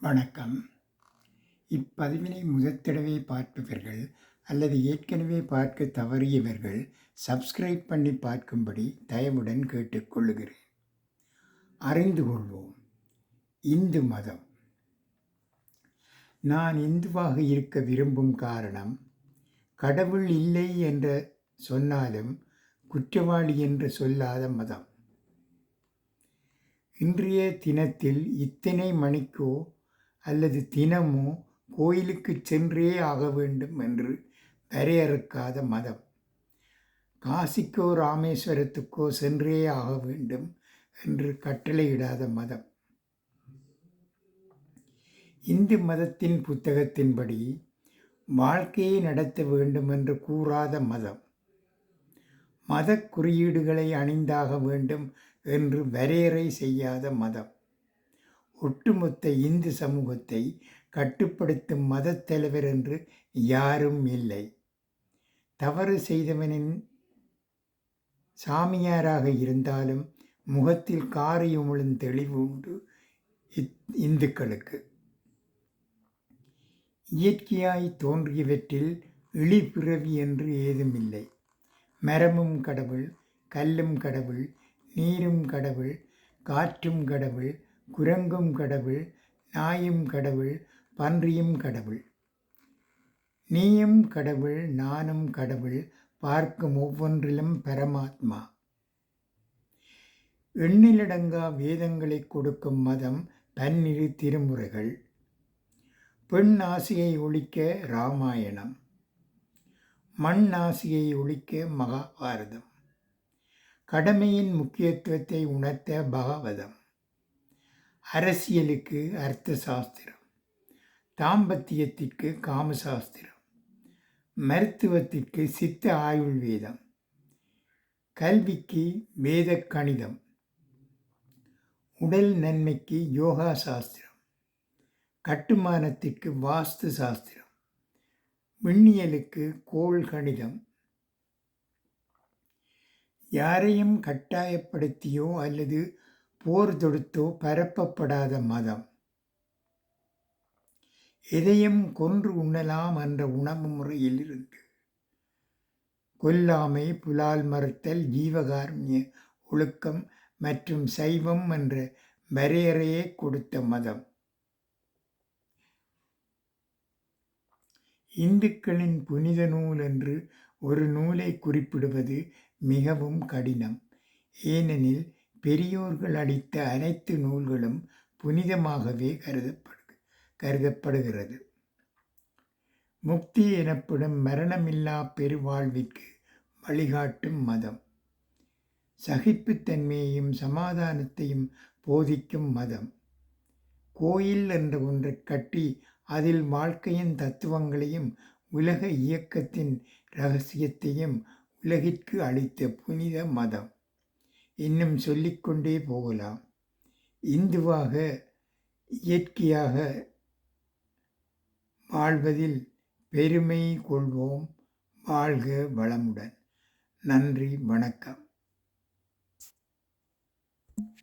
வணக்கம். இப்பதிவினை முதற்தடவை பார்ப்பவர்கள் அல்லது ஏற்கனவே பார்க்க தவறியவர்கள் சப்ஸ்கிரைப் பண்ணி பார்க்கும்படி தயவுடன் கேட்டுக்கொள்ளுகிறேன். அறிந்து கொள்வோம். இந்து மதம். நான் இந்துவாக இருக்க விரும்பும் காரணம் கடவுள் இல்லை என்று சொன்னாலும் குற்றவாளி என்று சொல்லாத மதம். இன்றைய தினத்தில் இத்தனை மணிக்கோ அல்லது தினமோ கோயிலுக்கு சென்றே ஆக வேண்டும் என்று வரையறுக்காத மதம். காசிக்கோ ராமேஸ்வரத்துக்கோ சென்றே ஆக வேண்டும் என்று கட்டளையிடாத மதம். இந்து மதத்தின் புத்தகத்தின்படி வாழ்க்கையை நடத்த வேண்டும் என்று கூறாத மதம். மத குறியீடுகளை அணிந்தாக வேண்டும் என்று வரையறை செய்யாத மதம். ஒட்டுமொத்த இந்து சமூகத்தை கட்டுப்படுத்தும் மதத் தலைவர் என்று யாரும் இல்லை. தவறு செய்தவனின் சாமியாராக இருந்தாலும் முகத்தில் காரியமுழும் தெளிவு உண்டு இந்துக்களுக்கு. இயற்கையாய் தோன்றியவற்றில் இழிபிறவி என்று ஏதுமில்லை. மரமும் கடவுள் கல்லும் கடவுள் நீரும் கடவுள் காற்றும் கடவுள் குரங்கும் கடவுள் நாயும் கடவுள் பன்றியும் கடவுள். நீயும் கடவுள் நானும் கடவுள் பார்க்கும் ஒவ்வொன்றிலும் பரமாத்மா. எண்ணிலடங்கா வேதங்களை கொடுக்கும் மதம் பன்னிரு திருமுறைகள். பெண் ஆசையை ஒழிக்க ராமாயணம் மண் ஆசையை ஒழிக்க மகாபாரதம். கடமையின் முக்கியத்துவத்தை உணர்த்த பகவதம். அரசியலுக்கு அர்த்த சாஸ்திரம் தாம்பத்தியத்திற்கு காமசாஸ்திரம் மருத்துவத்திற்கு சித்த ஆயுள் வேதம் கல்விக்கு வேத கணிதம் உடல் நன்மைக்கு யோகா சாஸ்திரம் கட்டுமானத்திற்கு வாஸ்து சாஸ்திரம் விண்ணியலுக்கு கோள் கணிதம் யாரையும் கட்டாயப்படுத்தியோ அல்லது போர் தொடுத்தோ பரப்பப்படாத மதம். எதையும் கொன்று உண்ணலாம் என்ற உணவு முறையிலிருந்து. கொல்லாமை புலால் மறுத்தல் ஜீவகாருண்ய ஒழுக்கம் மற்றும் சைவம் என்ற வரையறையை கொடுத்த மதம். இந்துக்களின் புனித நூல் என்று ஒரு நூலை குறிப்பிடுவது மிகவும் கடினம். ஏனெனில் பெரியோர்கள் அளித்த அனைத்து நூல்களும் புனிதமாகவே கருதப்படு கருதப்படுகிறது. முக்தி எனப்படும் மரணமில்லா பெருவாழ்விற்கு வழிகாட்டும் மதம். சகிப்புத்தன்மையையும் சமாதானத்தையும் போதிக்கும் மதம். கோயில் என்ற ஒன்றை கட்டி அதில் வாழ்க்கையின் தத்துவங்களையும் உலக இயக்கத்தின் ரகசியத்தையும் உலகிற்கு அளித்த புனித மதம். இன்னும் சொல்லிக்கொண்டே போகலாம். இந்துவாக இயற்கையாக வாழ்வதில் பெருமை கொள்வோம். வாழ்க வளமுடன். நன்றி வணக்கம்.